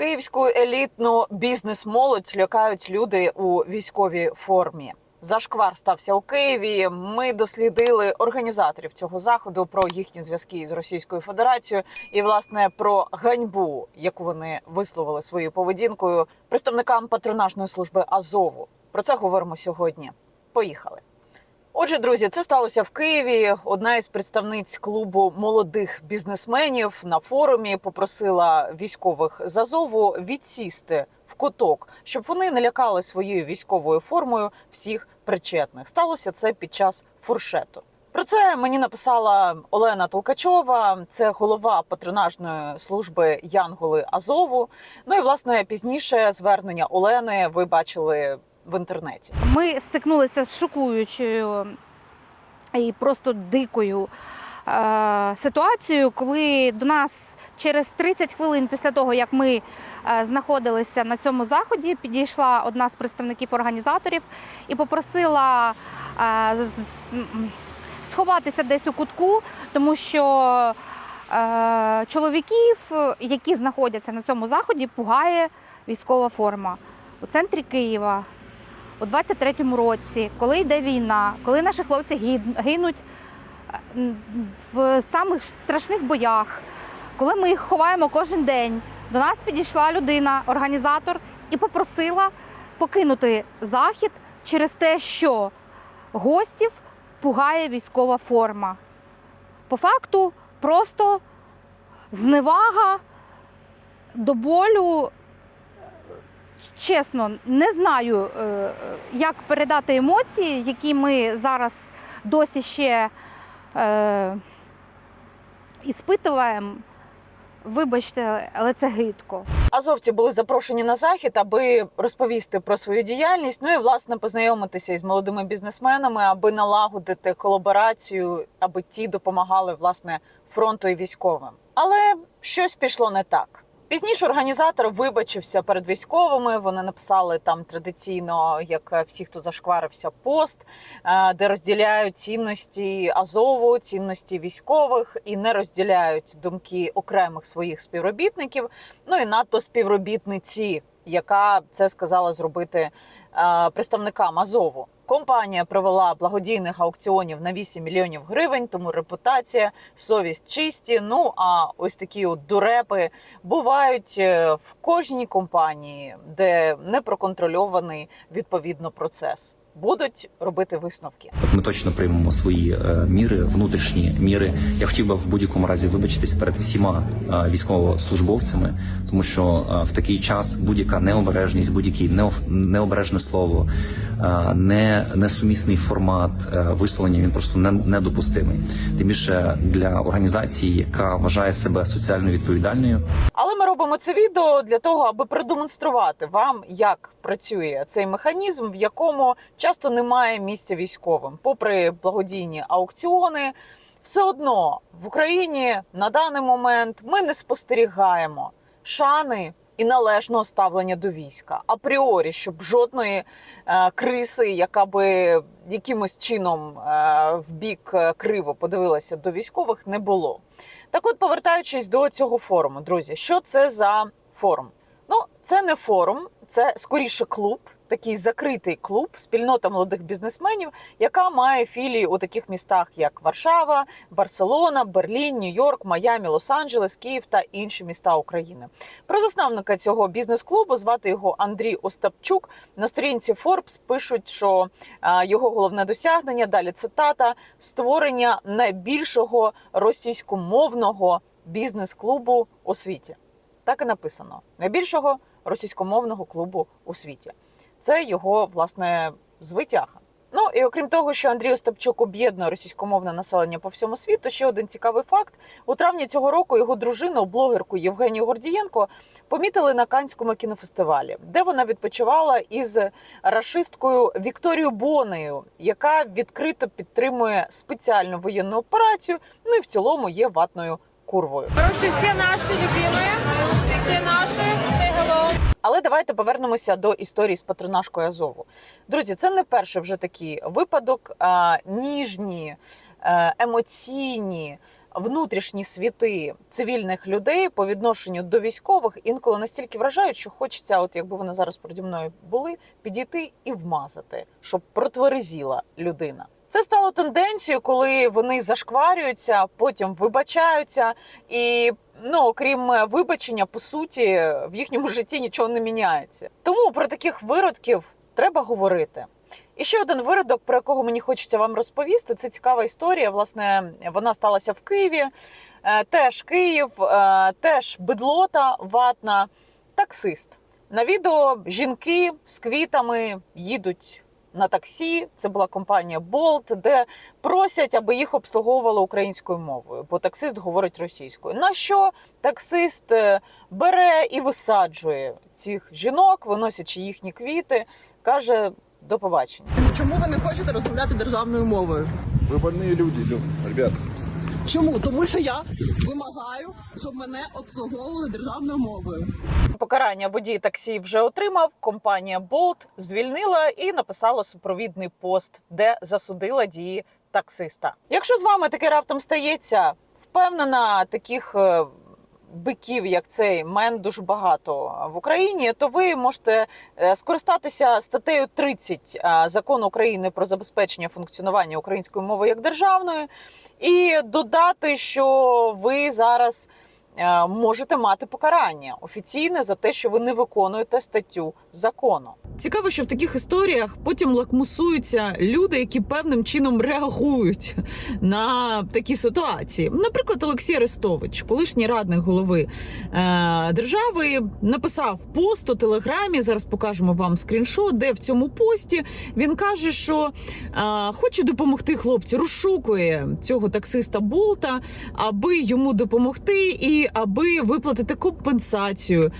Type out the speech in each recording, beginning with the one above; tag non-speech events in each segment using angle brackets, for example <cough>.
Київську елітну бізнес-молодь лякають люди у військовій формі. Зашквар стався у Києві. Ми дослідили організаторів цього заходу про їхні зв'язки з Російською Федерацією і власне про ганьбу, яку вони висловили своєю поведінкою представникам патронажної служби Азову. Про це говоримо сьогодні. Поїхали. Отже, друзі, це сталося в Києві. Одна із представниць клубу молодих бізнесменів на форумі попросила військових з Азову відсісти в куток, щоб вони не лякали своєю військовою формою всіх причетних. Сталося це під час фуршету. Про це мені написала Олена Толкачова, це голова патронажної служби Янголи Азову. Ну і власне пізніше звернення Олени ви бачили в інтернеті. Ми стикнулися з шокуючою і просто дикою е, ситуацією, коли до нас через 30 хвилин після того, як ми е, знаходилися на цьому заході, підійшла одна з представників організаторів і попросила е, сховатися десь у кутку, тому що е, чоловіків, які знаходяться на цьому заході, пугає військова форма у центрі Києва у 23-му році, коли йде війна, коли наші хлопці гинуть е, в самих страшних боях, коли ми їх ховаємо кожен день, до нас підійшла людина, організатор, і попросила покинути захід через те, що гостів пугає військова форма. По факту просто зневага до болю чесно, не знаю, е, як передати емоції, які ми зараз досі ще е, іспитуємо. Вибачте, але це гидко. Азовці були запрошені на захід, аби розповісти про свою діяльність. Ну і власне познайомитися із молодими бізнесменами, аби налагодити колаборацію, аби ті допомагали власне фронту і військовим. Але щось пішло не так. Пізніше організатор вибачився перед військовими. Вони написали там традиційно, як всі, хто зашкварився, пост, е, де розділяють цінності Азову, цінності військових і не розділяють думки окремих своїх співробітників. Ну і надто співробітниці, яка це сказала зробити е, представникам Азову. Компанія провела благодійних аукціонів на 8 мільйонів гривень, тому репутація, совість чисті. Ну а ось такі от дурепи бувають е, в кожній компанії, де не проконтрольований відповідно процес. Будуть робити висновки. Ми точно приймемо свої е, міри, внутрішні міри. Я хотів би в будь-якому разі вибачитись перед всіма е, військовослужбовцями, тому що е, в такий час будь-яка необережність, будь-яке неоф- необережне слово, е, не несумісний формат е, висловлення він просто не, недопустимий. Тим більше для організації, яка вважає себе соціально відповідальною, Але ми робимо це відео для того, аби продемонструвати вам, як працює цей механізм, в якому часто немає місця військовим, попри благодійні аукціони. Все одно в Україні на даний момент ми не спостерігаємо шани і належного ставлення до війська апріорі, щоб жодної е, криси, яка би якимось чином е, в бік е, криво подивилася до військових, не було. Так, от, повертаючись до цього форуму, друзі, що це за форум? Ну, це не форум, це скоріше клуб, такий закритий клуб, спільнота молодих бізнесменів, яка має філії у таких містах, як Варшава, Барселона, Берлін, Нью-Йорк, Майамі, Лос-Анджелес, Київ та інші міста України. Про засновника цього бізнес-клубу звати його Андрій Остапчук. На сторінці Forbes пишуть, що його головне досягнення далі цитата створення найбільшого російськомовного бізнес-клубу у світі. Так і написано: найбільшого російськомовного клубу у світі. Це його власне звитяга. Ну і окрім того, що Андрій Остапчук об'єднує російськомовне населення по всьому світу. Ще один цікавий факт: у травні цього року його дружину, блогерку Євгенію Гордієнко, помітили на Канському кінофестивалі, де вона відпочивала із рашисткою Вікторією Бонею, яка відкрито підтримує спеціальну воєнну операцію. Ну і в цілому є ватною курвою. Наши любимые, все наши, say hello. Але давайте повернемося до історії з патронажкою Азову. Друзі, це не перший вже такий випадок. Ніжні, е, емоційні, внутрішні світи цивільних людей по відношенню до військових інколи настільки вражають, що хочеться, от якби вони зараз переді мною були, підійти і вмазати, щоб протверезіла людина. Це стало тенденцією, коли вони зашкварюються, потім вибачаються, і ну окрім вибачення, по суті, в їхньому <laughs> житті нічого не міняється. Тому про таких виродків треба говорити. І ще один виродок, про якого мені хочеться вам розповісти. Це цікава історія. Власне, вона сталася в Києві. Е, Теж Київ, е, теж бедлота, ватна, таксист. На відео жінки з квітами їдуть на таксі. Це була компанія Bolt, де просять, аби їх обслуговували українською мовою, бо таксист говорить російською. На що таксист е, бере і висаджує цих жінок, виносячи їхні квіти, каже до побачення. Чому ви не хочете розмовляти державною мовою? Ви больные люди, Лю- ребят. Чому? Тому що я вимагаю, щоб мене обслуговували державною мовою. Покарання водій таксі вже отримав. Компанія Bolt звільнила і написала супровідний пост, де засудила дії таксиста. Якщо з вами таке раптом стається, впевнена, таких е, биків, як цей мен, дуже багато в Україні, то ви можете е, скористатися статтею 30 е, закону України про забезпечення функціонування української мови як державної, і додати, що ви зараз е, можете мати покарання офіційне за те, що ви не виконуєте статтю закону. Цікаво, що в таких історіях потім лакмусуються люди, які певним чином реагують на такі ситуації. Наприклад, Олексій Арестович, колишній радник голови е, держави, написав пост у телеграмі. Зараз покажемо вам скріншот, де в цьому пості він каже, що е, хоче допомогти хлопцю, розшукує цього таксиста Болта, аби йому допомогти і аби виплатити компенсацію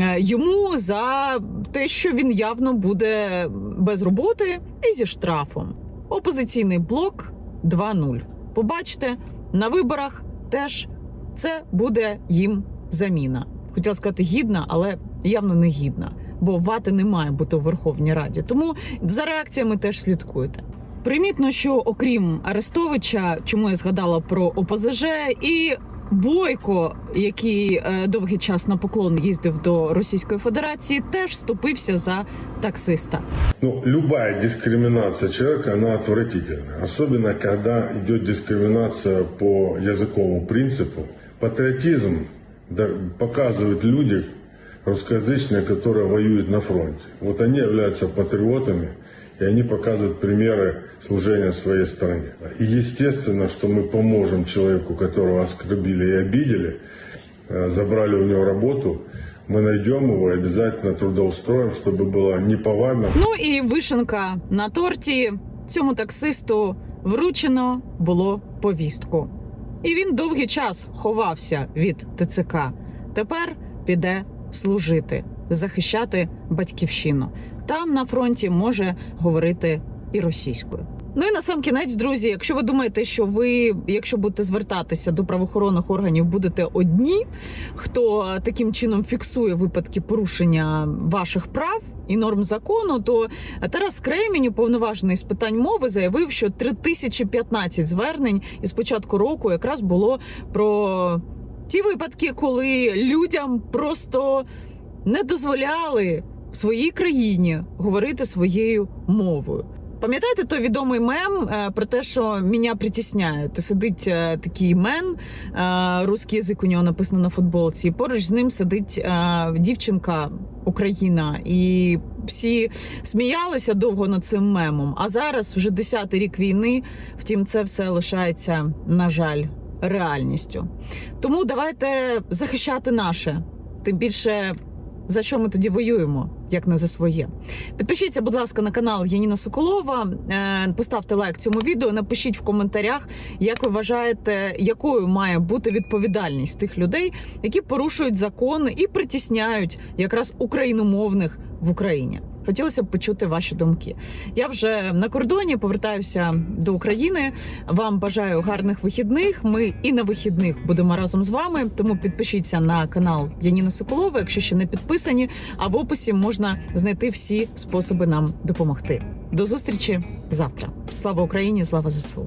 е, йому за те, що він явно буде без роботи і зі штрафом. Опозиційний блок 2-0. Побачите, на виборах теж це буде їм заміна. Хотіла сказати гідна, але явно не гідна, бо вати не має бути у Верховній Раді. Тому за реакціями теж слідкуйте. Примітно, що окрім Арестовича, чому я згадала про ОПЗЖ і Бойко, який е, довгий час на поклон їздив до Російської Федерації, теж вступився за таксиста. Ну, любая дискриминация человека, она отвратительна. Особенно, когда идет дискриминация по языковому принципу. Патриотизм да, показывают люди русскоязычные, которые воюют на фронте. Вот они являются патриотами, и они показывают примеры служения своей стране. И естественно, что мы поможем человеку, которого оскорбили и обидели, э, забрали у него работу, мы найдем его и обязательно трудоустроим, чтобы было неповадно. Ну і вишенка на торті цьому таксисту вручено було повістку. І він довгий час ховався від ТЦК. Тепер піде служити, захищати батьківщину. Там на фронті може говорити і російською. Ну і на сам кінець, друзі, якщо ви думаєте, що ви, якщо будете звертатися до правоохоронних органів, будете одні, хто таким чином фіксує випадки порушення ваших прав і норм закону, то Тарас Кремінь, уповноважений з питань мови, заявив, що 3015 звернень із початку року якраз було про ті випадки, коли людям просто не дозволяли в своїй країні говорити своєю мовою. Пам'ятаєте той відомий мем е, про те, що мене притісняють? Сидить е, такий мен, е, русський язик у нього написано на футболці, і поруч з ним сидить дівчинка Україна, і всі сміялися довго над цим мемом. А зараз вже 10-й рік війни. Втім, це все лишається, на жаль, реальністю. Тому давайте захищати наше, тим більше. За що ми тоді воюємо, як не за своє? Підпишіться, будь ласка, на канал Яніна Соколова. е, Поставте лайк цьому відео. Напишіть в коментарях, як ви вважаєте, якою має бути відповідальність тих людей, які порушують закон і притісняють якраз україномовних в Україні. Хотілося б почути ваші думки. Я вже на кордоні повертаюся до України. Вам бажаю гарних вихідних. Ми і на вихідних будемо разом з вами. Тому підпишіться на канал Яніна Соколова, якщо ще не підписані. А в описі можна знайти всі способи нам допомогти. До зустрічі завтра. Слава Україні! Слава ЗСУ!